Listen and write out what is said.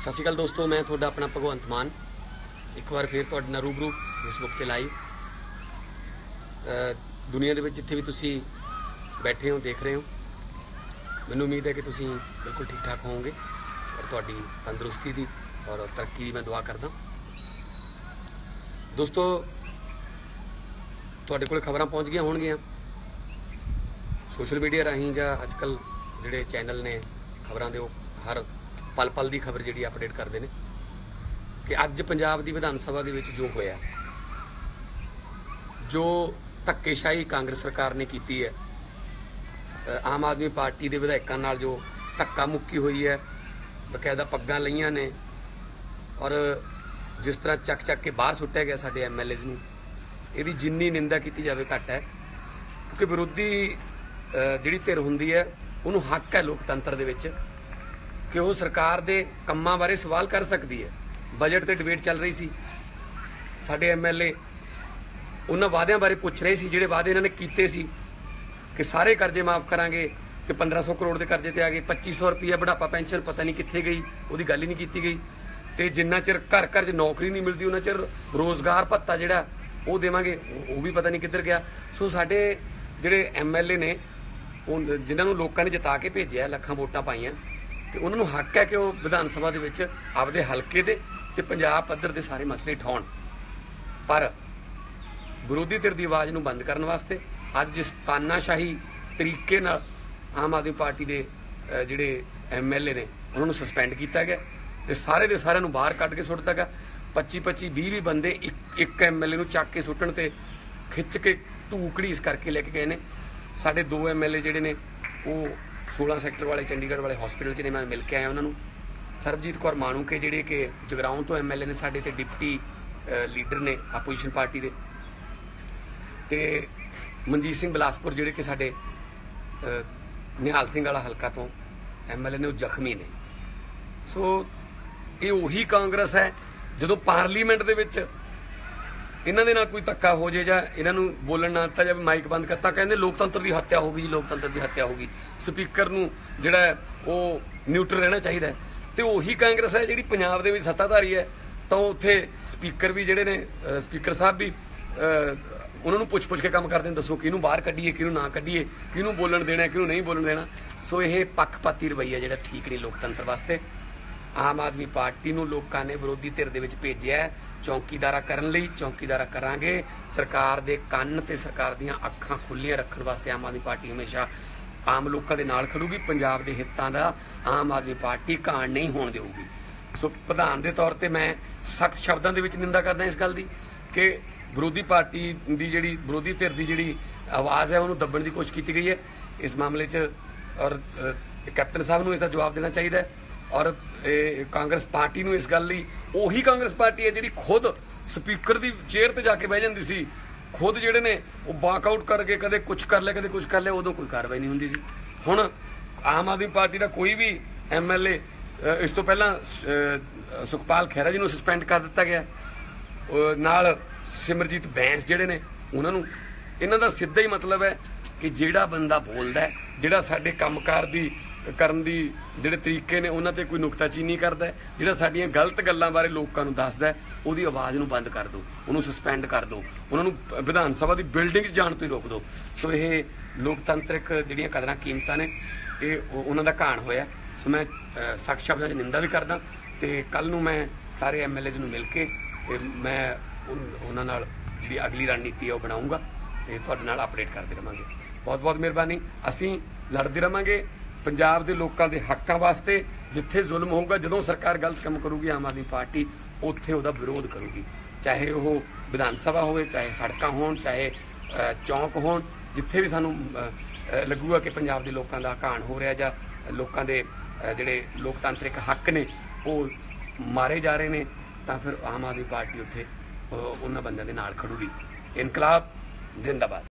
ਸਤਿ ਸ਼੍ਰੀ ਅਕਾਲ ਦੋਸਤੋ, ਮੈਂ ਤੁਹਾਡਾ ਆਪਣਾ ਭਗਵੰਤ ਮਾਨ। ਇੱਕ ਵਾਰ ਫੇਰ ਤੁਹਾਡੇ ਨਾਲ ਰੂਬਰੂ ਫੇਸਬੁੱਕ ਤੇ ਲਾਈਵ ਦੁਨੀਆ ਦੇ ਵਿੱਚ ਜਿੱਥੇ ਵੀ ਤੁਸੀਂ ਬੈਠੇ ਹੋ, ਦੇਖ ਰਹੇ ਹੋ, ਮੈਨੂੰ ਉਮੀਦ ਹੈ ਕਿ ਤੁਸੀਂ ਬਿਲਕੁਲ ਠੀਕ ਠਾਕ ਹੋਵੋਗੇ ਔਰ ਤੁਹਾਡੀ ਤੰਦਰੁਸਤੀ ਦੀ ਔਰ ਤਰੱਕੀ ਦੀ ਮੈਂ ਦੁਆ ਕਰਦਾ। ਦੋਸਤੋ, ਤੁਹਾਡੇ ਕੋਲ ਖਬਰਾਂ ਪਹੁੰਚ ਗਈਆਂ ਹੋਣਗੀਆਂ। ਸੋਸ਼ਲ ਮੀਡੀਆ ਰਾਹੀਂ ਜਾਂ ਅੱਜਕੱਲ ਜਿਹੜੇ ਚੈਨਲ ਨੇ ਖਬਰਾਂ ਦੇ, ਉਹ ਹਰ ਪਲ ਪਲ ਦੀ ਖਬਰ ਜਿਹੜੀ ਅਪਡੇਟ ਕਰਦੇ ਨੇ ਕਿ ਅੱਜ ਪੰਜਾਬ ਦੀ ਵਿਧਾਨ ਸਭਾ ਦੇ ਵਿੱਚ ਜੋ ਹੋਇਆ, ਜੋ ਧੱਕੇਸ਼ਾਹੀ ਕਾਂਗਰਸ ਸਰਕਾਰ ਨੇ ਕੀਤੀ ਹੈ ਆਮ ਆਦਮੀ ਪਾਰਟੀ ਦੇ ਵਿਧਾਇਕਾਂ ਨਾਲ ਜੋ ਧੱਕਾ ਮੁੱਕੀ ਹੋਈ ਹੈ, ਬਕਾਇਦਾ ਪੱਗਾਂ ਲਈਆਂ ਨੇ ਔਰ ਜਿਸ ਤਰ੍ਹਾਂ ਚੱਕ ਚੱਕ ਕੇ ਬਾਹਰ ਸੁੱਟਿਆ ਗਿਆ ਸਾਡੇ ਐਮਐਲਏਜ਼ ਨੂੰ, ਇਹਦੀ ਜਿੰਨੀ ਨਿੰਦਾ ਕੀਤੀ ਜਾਵੇ ਘੱਟ ਹੈ, ਕਿਉਂਕਿ ਵਿਰੋਧੀ ਜਿਹੜੀ ਧਿਰ ਹੁੰਦੀ ਹੈ, ਉਹਨੂੰ ਹੱਕ ਹੈ ਲੋਕਤੰਤਰ ਦੇ ਵਿੱਚ ਕਿ ਉਹ ਸਰਕਾਰ ਦੇ ਕੰਮਾਂ ਬਾਰੇ ਸਵਾਲ ਕਰ ਸਕਦੀ ਹੈ। ਬਜਟ ਤੇ ਡਿਬੇਟ ਚੱਲ ਰਹੀ ਸੀ। ਸਾਡੇ ਐਮਐਲਏ ਉਹਨਾਂ ਵਾਅਦਿਆਂ ਬਾਰੇ ਪੁੱਛ ਰਹੇ ਸੀ, ਜਿਹੜੇ ਵਾਅਦੇ ਇਹਨਾਂ ਨੇ ਕੀਤੇ ਸੀ ਕਿ ਸਾਰੇ ਕਰਜ਼ੇ ਮਾਫ ਕਰਾਂਗੇ ਤੇ 1500 ਕਰੋੜ ਦੇ ਕਰਜ਼ੇ ਤੇ ਆ ਗਏ 2500 ਰੁਪਏ ਬੁਢਾਪਾ ਪੈਨਸ਼ਨ ਪਤਾ ਨਹੀਂ ਕਿੱਥੇ ਗਈ, ਉਹਦੀ ਗੱਲ ਹੀ ਨਹੀਂ ਕੀਤੀ ਗਈ। ਤੇ ਜਿੰਨਾ ਚਿਰ ਘਰ ਘਰ 'ਚ ਨੌਕਰੀ ਨਹੀਂ ਮਿਲਦੀ, ਉਹਨਾਂ ਚਿਰ ਰੋਜ਼ਗਾਰ ਭੱਤਾ ਜਿਹੜਾ, ਉਹ ਦੇਵਾਂਗੇ, ਉਹ- ਵੀ ਪਤਾ ਨਹੀਂ ਕਿੱਧਰ ਗਿਆ। ਸੋ ਸਾਡੇ ਜਿਹੜੇ ਐਮਐਲਏ ਨੇ, ਉਹ ਜਿਨ੍ਹਾਂ ਨੂੰ ਲੋਕਾਂ ਨੇ ਜਿਤਾ ਕੇ ਭੇਜਿਆ, ਲੱਖਾਂ ਵੋਟਾਂ ਪਾਈਆਂ ਤੇ ਉਹਨਾਂ ਨੂੰ ਹੱਕ ਹੈ ਕਿ ਉਹ ਵਿਧਾਨ ਸਭਾ ਦੇ ਵਿੱਚ ਆਪਦੇ ਹਲਕੇ ਦੇ ਤੇ ਪੰਜਾਬ ਪੱਧਰ ਦੇ ਸਾਰੇ ਮਸਲੇ ਠਾਉਣ ਪਰ ਵਿਰੋਧੀ ਧਿਰ ਦੀ ਆਵਾਜ਼ ਨੂੰ ਬੰਦ ਕਰਨ ਵਾਸਤੇ ਅੱਜ ਜਿਸ ਤਾਨਾਸ਼ਾਹੀ ਤਰੀਕੇ ਨਾਲ ਆਮ ਆਦਮੀ ਪਾਰਟੀ ਦੇ ਅਹ, ਜਿਹੜੇ ਐਮਐਲਏ ਨੇ ਉਹਨਾਂ ਨੂੰ ਸਸਪੈਂਡ ਕੀਤਾ ਗਿਆ ਤੇ ਸਾਰੇ ਦੇ ਸਾਰਿਆਂ ਨੂੰ ਬਾਹਰ ਕੱਢ ਕੇ ਸੁੱਟ ਦਿੱਤਾ ਗਿਆ। 25 25 20 20 ਬੰਦੇ ਇੱਕ ਇੱਕ ਐਮਐਲਏ ਨੂੰ ਚੱਕ ਕੇ ਸੁੱਟਣ ਤੇ ਖਿੱਚ ਕੇ ਧੂਕੜੀ ਇਸ ਕਰਕੇ ਲੈ ਕੇ ਗਏ ਨੇ। ਸਾਡੇ ਦੋ ਐਮਐਲਏ ਜਿਹੜੇ ਨੇ ਉਹ 16 ਸੈਕਟਰ ਵਾਲੇ ਚੰਡੀਗੜ੍ਹ ਵਾਲੇ ਹਸਪੀਟਲ 'ਚ ਨੇ, ਮੈਂ ਮਿਲ ਕੇ ਆਇਆ ਉਹਨਾਂ ਨੂੰ। ਸਰਬਜੀਤ ਕੌਰ ਮਾਣੂਕੇ ਜਿਹੜੇ ਕਿ ਜਗਰਾਉਂ ਤੋਂ ਐਮਐਲਏ ਨੇ, ਸਾਡੇ ਤੇ ਡਿਪਟੀ ਲੀਡਰ ਨੇ ਆਪੋਜੀਸ਼ਨ ਪਾਰਟੀ ਦੇ। ਤੇ ਮਨਜੀਤ ਸਿੰਘ ਬਲਾਸਪੁਰ ਜਿਹੜੇ ਕਿ ਸਾਡੇ ਨਿਹਾਲ ਸਿੰਘ ਵਾਲਾ ਹਲਕਾ ਤੋਂ ਐਮਐਲਏ ਨੇ, ਉਹ ਜ਼ਖਮੀ ਨੇ। ਸੋ ਇਹ ਉਹੀ ਕਾਂਗਰਸ ਹੈ, ਜਦੋਂ ਪਾਰਲੀਮੈਂਟ ਦੇ ਵਿੱਚ ਇਹਨਾਂ ਦੇ ਨਾਲ ਕੋਈ ਧੱਕਾ ਹੋ ਜੇ ਜਾਂ ਇਹਨਾਂ ਨੂੰ ਬੋਲਣ ਨਾ ਦਿੱਤਾ ਜਾਵੇ, ਮਾਈਕ ਬੰਦ ਕਰਤਾ, ਕਹਿੰਦੇ ਲੋਕਤੰਤਰ ਦੀ ਹੱਤਿਆ ਹੋ ਗਈ ਜੀ, ਲੋਕਤੰਤਰ ਦੀ ਹੱਤਿਆ ਹੋ ਗਈ। ਸਪੀਕਰ ਨੂੰ ਜਿਹੜਾ ਉਹ ਨਿਊਟਰਲ ਰਹਿਣਾ ਚਾਹੀਦਾ ਹੈ। ਤੇ ਉਹੀ ਕਾਂਗਰਸ ਹੈ ਜਿਹੜੀ ਪੰਜਾਬ ਦੇ ਵਿੱਚ ਸੱਤਾਧਾਰੀ ਹੈ। ਤਾਂ ਉੱਥੇ ਸਪੀਕਰ ਵੀ ਜਿਹੜੇ ਨੇ ਸਪੀਕਰ ਸਾਹਿਬ ਵੀ ਉਹਨਾਂ ਨੂੰ ਪੁੱਛ ਪੁੱਛ ਕੇ ਕੰਮ ਕਰਦੇ ਨੇ, ਦੱਸੋ ਕਿਹਨੂੰ ਬਾਹਰ ਕੱਢੀਏ, ਕਿਹਨੂੰ ਨਾ ਕੱਢੀਏ, ਕਿਹਨੂੰ ਬੋਲਣ ਦੇਣਾ, ਕਿਹਨੂੰ ਨਹੀਂ ਬੋਲਣ ਦੇਣਾ। ਸੋ ਇਹ ਪੱਖਪਾਤੀ ਰਵੱਈਆ ਜਿਹੜਾ ਠੀਕ ਨਹੀਂ ਲੋਕਤੰਤਰ ਵਾਸਤੇ। ਆਮ ਆਦਮੀ ਪਾਰਟੀ ਨੂੰ ਲੋਕਾਂ ਨੇ ਵਿਰੋਧੀ ਧਿਰ ਦੇ ਵਿੱਚ ਭੇਜਿਆ ਹੈ, ਚੌਕੀਦਾਰਾ ਕਰਨ ਲਈ ਚੌਕੀਦਾਰਾ ਕਰਾਂਗੇ। ਸਰਕਾਰ ਦੇ ਕੰਨ ਤੇ ਸਰਕਾਰ ਦੀਆਂ ਅੱਖਾਂ ਖੁੱਲੀਆਂ ਰੱਖਣ ਵਾਸਤੇ ਆਮ ਆਦਮੀ ਪਾਰਟੀ ਹਮੇਸ਼ਾ ਆਮ ਲੋਕਾਂ ਦੇ ਨਾਲ ਖੜੂਗੀ। ਪੰਜਾਬ ਦੇ ਹਿੱਤਾਂ ਦਾ ਆਮ ਆਦਮੀ ਪਾਰਟੀ ਕਾਣ ਨਹੀਂ ਹੋਣ ਦੇਊਗੀ। ਸੋ ਪ੍ਰਧਾਨ ਦੇ ਤੌਰ ਤੇ ਮੈਂ ਸਖਤ ਸ਼ਬਦਾਂ ਦੇ ਵਿੱਚ ਨਿੰਦਾ ਕਰਦਾ ਇਸ ਗੱਲ ਦੀ ਕਿ ਵਿਰੋਧੀ ਪਾਰਟੀ ਦੀ ਜਿਹੜੀ ਵਿਰੋਧੀ ਧਿਰ ਦੀ ਜਿਹੜੀ ਆਵਾਜ਼ ਹੈ ਉਹਨੂੰ ਦੱਬਣ ਦੀ ਕੋਸ਼ਿਸ਼ ਕੀਤੀ ਗਈ ਹੈ। ਇਸ ਮਾਮਲੇ 'ਚ ਔਰ ਕੈਪਟਨ ਸਾਹਿਬ ਨੂੰ ਇਸ ਦਾ ਜਵਾਬ ਦੇਣਾ ਚਾਹੀਦਾ ਹੈ। ਔਰ ਇਹ ਕਾਂਗਰਸ ਪਾਰਟੀ ਨੂੰ ਇਸ ਗੱਲ ਲਈ ਉਹੀ ਕਾਂਗਰਸ ਪਾਰਟੀ ਹੈ ਜਿਹੜੀ ਖੁਦ ਸਪੀਕਰ ਦੀ ਚੇਅਰ ਤੇ ਜਾ ਕੇ ਬਹਿ ਜਾਂਦੀ ਸੀ। ਖੁਦ ਜਿਹੜੇ ਨੇ ਉਹ ਵਾਕਆਊਟ ਕਰਕੇ ਕਦੇ ਕੁਝ ਕਰ ਲਿਆ ਕਦੇ ਕੁਝ ਕਰ ਲਿਆ ਉਦੋਂ ਕੋਈ ਕਾਰਵਾਈ ਨਹੀਂ ਹੁੰਦੀ ਸੀ। ਹੁਣ ਆਮ ਆਦਮੀ ਪਾਰਟੀ ਦਾ ਕੋਈ ਵੀ ਐਮਐਲਏ ਇਸ ਤੋਂ ਪਹਿਲਾਂ ਸੁਖਪਾਲ ਖਹਿਰਾ ਜੀ ਨੂੰ ਸਸਪੈਂਡ ਕਰ ਦਿੱਤਾ ਗਿਆ। ਨਾਲ ਸਿਮਰਜੀਤ ਬੈਂਸ ਜਿਹੜੇ ਨੇ, ਉਹਨਾਂ ਨੂੰ ਇਹਨਾਂ ਦਾ ਸਿੱਧਾ ਹੀ ਮਤਲਬ ਹੈ ਕਿ ਜਿਹੜਾ ਬੰਦਾ ਬੋਲਦਾ ਜਿਹੜਾ ਸਾਡੇ ਕੰਮਕਾਰ ਦੀ ਕਰਨ ਦੀ ਜਿਹੜੇ ਤਰੀਕੇ ਨੇ ਉਹਨਾਂ ਤੇ ਕੋਈ ਨੁਕਤਾਚੀਨੀ ਕਰਦਾ ਹੈ, ਜਿਹੜਾ ਸਾਡੀਆਂ ਗਲਤ ਗੱਲਾਂ ਬਾਰੇ ਲੋਕਾਂ ਨੂੰ ਦੱਸਦਾ ਹੈ, ਉਹਦੀ ਆਵਾਜ਼ ਨੂੰ ਬੰਦ ਕਰ ਦਿਓ ਉਹਨੂੰ ਸਸਪੈਂਡ ਕਰ ਦਿਓ ਉਹਨਾਂ ਨੂੰ ਵਿਧਾਨ ਸਭਾ ਦੀ ਬਿਲਡਿੰਗ 'ਚ ਜਾਣ ਤੋਂ ਹੀ ਰੋਕ ਦਿਓ। ਸੋ ਇਹ ਲੋਕਤੰਤਰਿਕ ਜਿਹੜੀਆਂ ਕਦਰਾਂ ਕੀਮਤਾਂ ਨੇ ਇਹ ਉਹਨਾਂ ਦਾ ਘਾਣ ਹੋਇਆ ਸੋ ਮੈਂ ਅ, ਸਖਤ ਸ਼ਬਦਾਂ 'ਚ ਨਿੰਦਾ ਵੀ ਕਰਦਾ ਤੇ ਕੱਲ ਨੂੰ ਮੈਂ ਸਾਰੇ ਐਮਐਲਏਜ਼ ਨੂੰ ਮਿਲ ਕੇ ਤੇ ਮੈਂ ਉਹਨਾਂ ਨਾਲ ਜਿਹੜੀ ਅਗਲੀ ਰਣਨੀਤੀ ਹੈ ਉਹ ਬਣਾਉਂਗਾ ਤੇ ਤੁਹਾਡੇ ਨਾਲ ਅਪਡੇਟ ਕਰਦੇ ਰਵਾਂਗੇ। ਬਹੁਤ ਬਹੁਤ ਮਿਹਰਬਾਨੀ। ਅਸੀਂ ਲੜਦੇ ਰਵਾਂਗੇ। ਪੰਜਾਬ ਦੇ ਲੋਕਾਂ ਦੇ ਹੱਕਾਂ ਵਾਸਤੇ ਜਿੱਥੇ ਜ਼ੁਲਮ ਹੋਊਗਾ ਜਦੋਂ ਸਰਕਾਰ ਗਲਤ ਕੰਮ ਕਰੂਗੀ ਆਮ ਆਦਮੀ ਪਾਰਟੀ ਉੱਥੇ ਉਹਦਾ ਵਿਰੋਧ ਕਰੂਗੀ। ਚਾਹੇ ਉਹ ਵਿਧਾਨ ਸਭਾ ਹੋਵੇ ਚਾਹੇ ਸੜਕਾਂ ਹੋਣ ਚਾਹੇ ਚੌਂਕ ਹੋਣ ਜਿੱਥੇ ਵੀ ਸਾਨੂੰ ਅ, ਲੱਗੂਗਾ ਕਿ ਪੰਜਾਬ ਦੇ ਲੋਕਾਂ ਦਾ ਘਾਣ ਹੋ ਰਿਹਾ ਜਾਂ ਲੋਕਾਂ ਦੇ ਜਿਹੜੇ ਲੋਕਤਾਂਤਰਿਕ ਹੱਕ ਨੇ ਉਹ ਮਾਰੇ ਜਾ ਰਹੇ ਨੇ ਤਾਂ ਫਿਰ ਆਮ ਆਦਮੀ ਪਾਰਟੀ ਉੱਥੇ ਉਹਨਾਂ ਬੰਦਿਆਂ ਦੇ ਨਾਲ ਖੜੂਗੀ। ਇਨਕਲਾਬ ਜ਼ਿੰਦਾਬਾਦ।